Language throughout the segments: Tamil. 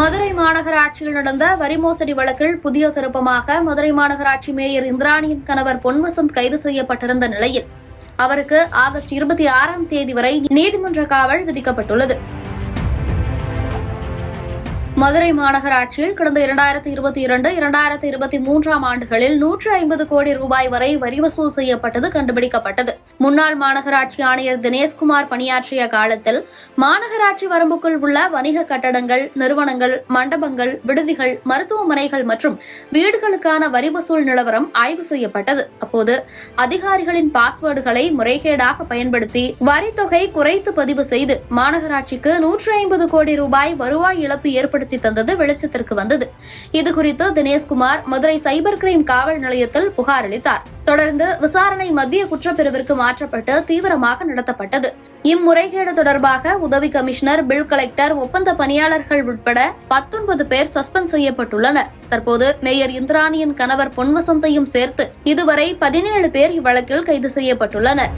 மதுரை மாநகராட்சியில் நடந்த வரி மோசடி வழக்கில் புதிய திருப்பமாக மதுரை மாநகராட்சி மேயர் இந்திராணியின் கணவர் பொன்வசந்த் கைது செய்யப்பட்டிருந்த நிலையில் அவருக்கு ஆகஸ்ட் இருபத்தி ஆறாம் தேதி வரை நீதிமன்ற காவல் விதிக்கப்பட்டுள்ளது. மதுரை மாநகராட்சியில் கடந்த இரண்டாயிரத்தி இருபத்தி இரண்டு இரண்டாயிரத்தி இருபத்தி மூன்றாம் ஆண்டுகளில் நூற்று ஐம்பது கோடி ரூபாய் வரை வரி வசூல் செய்யப்பட்டது கண்டுபிடிக்கப்பட்டது. முன்னாள் மாநகராட்சி ஆணையர் தினேஷ்குமார் பணியாற்றிய காலத்தில் மாநகராட்சி வரம்புக்குள் உள்ள வணிக கட்டடங்கள் நிறுவனங்கள் மண்டபங்கள் விடுதிகள் மருத்துவமனைகள் மற்றும் வீடுகளுக்கான வரி வசூல் நிலவரம் ஆய்வு செய்யப்பட்டது. அப்போது அதிகாரிகளின் பாஸ்வேர்டுகளை முறைகேடாக பயன்படுத்தி வரித்தொகை குறைத்து பதிவு செய்து மாநகராட்சிக்கு நூற்று ஐம்பது கோடி ரூபாய் வருவாய் இழப்பு ஏற்படுத்தி ஏற்படுத்தி தந்தது வெளிச்சத்திற்கு வந்தது. இதுகுறித்து தினேஷ்குமார் மதுரை சைபர் கிரைம் காவல் நிலையத்தில் புகார் அளித்தார். தொடர்ந்து விசாரணை மத்திய குற்றப்பிரிவிற்கு மாற்றப்பட்டு தீவிரமாக நடத்தப்பட்டது. இம்முறைகேடு தொடர்பாக உதவி கமிஷனர் பில் கலெக்டர் ஒப்பந்த பணியாளர்கள் உட்பட பத்தொன்பது பேர் சஸ்பெண்ட் செய்யப்பட்டுள்ளனர். தற்போது மேயர் இந்திராணியின் கணவர் பொன்வசந்தையும் சேர்த்து இதுவரை பதினேழு பேர் இவ்வழக்கில் கைது செய்யப்பட்டுள்ளனர்.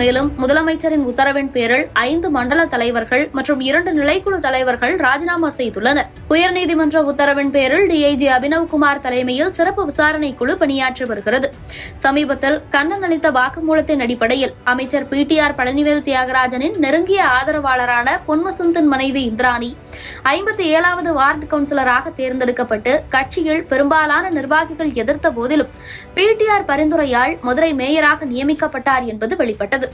மேலும் முதலமைச்சரின் உத்தரவின் பேரில் ஐந்து மண்டல தலைவர்கள் மற்றும் இரண்டு நிலைக்குழு தலைவர்கள் ராஜினாமா செய்துள்ளனர். உயர்நீதிமன்ற உத்தரவின் பேரில் டிஐஜி அபினவ்குமார் தலைமையில் சிறப்பு விசாரணை குழு பணியாற்றி வருகிறது. சமீபத்தில் கண்ணன் அளித்த வாக்குமூலத்தின் அடிப்படையில் அமைச்சர் பி டி ஆர் பழனிவேல் தியாகராஜனின் நெருங்கிய ஆதரவாளரான பொன்வசந்தின் மனைவி இந்திராணி ஐம்பத்தி ஏழாவது வார்டு கவுன்சிலராக தேர்ந்தெடுக்கப்பட்டு கட்சியில் பெரும்பாலான நிர்வாகிகள் எதிர்த்த போதிலும் பிடிஆர் பரிந்துரையால் மதுரை மேயராக நியமிக்கப்பட்டார் என்பது வெளிப்பட்டது.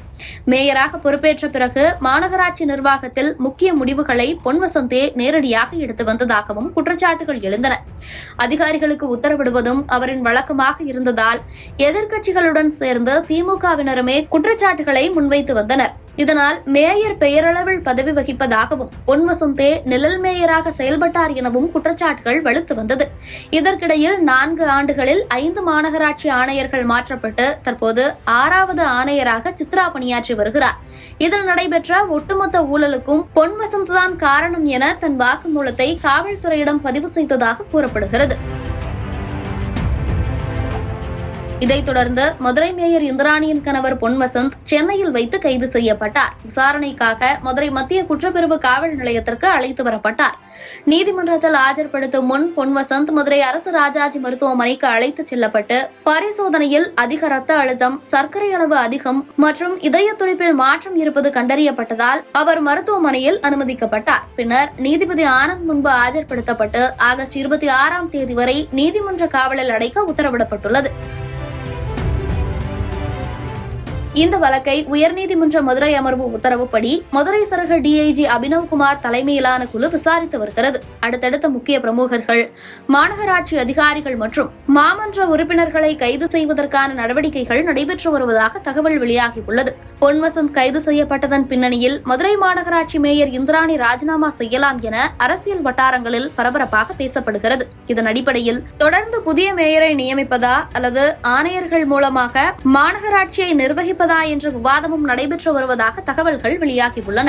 மேயராக பொறுப்பேற்ற பிறகு மாநகராட்சி நிர்வாகத்தில் முக்கிய முடிவுகளை பொன்வசந்தே நேரடியாக எடுத்து வந்ததாகவும் குற்றச்சாட்டுகள் எழுந்தன. அதிகாரிகளுக்கு உத்தரவிடுவதும் அவரின் வழக்கமாக இருந்ததால் எதிர்க்கட்சிகளுடன் சேர்ந்து திமுகவினருமே குற்றச்சாட்டுகளை முன்வைத்து வந்தனர். இதனால் மேயர் பெயரளவில் பதவி வகிப்பதாகவும் பொன்வசந்தே நிழல் மேயராக செயல்பட்டார் எனவும் குற்றச்சாட்டுகள் வலுத்து வந்தது. இதற்கிடையில் நான்கு ஆண்டுகளில் ஐந்து மாநகராட்சி ஆணையர்கள் மாற்றப்பட்டு தற்போது ஆறாவது ஆணையராக சித்ரா பணியாற்றி வருகிறார். இதில் நடைபெற்ற ஒட்டுமொத்த ஊழலுக்கும் பொன்வசந்த் தான் காரணம் என தன் வாக்குமூலத்தை காவல்துறையிடம் பதிவு செய்ததாக கூறப்படுகிறது. இதைத் தொடர்ந்து மதுரை மேயர் இந்திராணியின் கணவர் பொன்வசந்த் சென்னையில் வைத்து கைது செய்யப்பட்டார். விசாரணைக்காக மதுரை மத்திய குற்றப்பிரிவு காவல் நிலையத்திற்கு அழைத்து வரப்பட்டார். நீதிமன்றத்தில் ஆஜர்படுத்தும் முன் பொன்வசந்த் மதுரை அரசு ராஜாஜி மருத்துவமனைக்கு அழைத்துச் செல்லப்பட்டு பரிசோதனையில் அதிக ரத்த அழுத்தம் சர்க்கரை அளவு அதிகம் மற்றும் இதய துடிப்பில் மாற்றம் இருப்பது கண்டறியப்பட்டதால் அவர் மருத்துவமனையில் அனுமதிக்கப்பட்டார். பின்னர் நீதிபதி ஆனந்த் முன்பு ஆஜர்படுத்தப்பட்டு ஆகஸ்ட் இருபத்தி ஆறாம் தேதி வரை நீதிமன்ற காவலில் அடைக்க உத்தரவிடப்பட்டுள்ளது. இந்த வழக்கை உயர்நீதிமன்ற மதுரை அமர்வு உத்தரவுப்படி மதுரை சரக டிஐஜி அபினவ்குமார் தலைமையிலான குழு விசாரித்து வருகிறது. அடுத்தடுத்த முக்கிய பிரமுகர்கள் மாநகராட்சி அதிகாரிகள் மற்றும் மாமன்ற உறுப்பினர்களை கைது செய்வதற்கான நடவடிக்கைகள் நடைபெற்று வருவதாக தகவல் வெளியாகியுள்ளது. பொன்வசந்த் கைது செய்யப்பட்டதன் பின்னணியில் மதுரை மாநகராட்சி மேயர் இந்திராணி ராஜினாமா செய்யலாம் என அரசியல் வட்டாரங்களில் பரபரப்பாக பேசப்படுகிறது. இதன் அடிப்படையில் தொடர்ந்து புதிய மேயரை நியமிப்பதா அல்லது ஆணையர்கள் மூலமாக மாநகராட்சியை இருப்பதா என்ற விவாதமும் நடைபெற்று வருவதாக தகவல்கள் வெளியாகியுள்ளன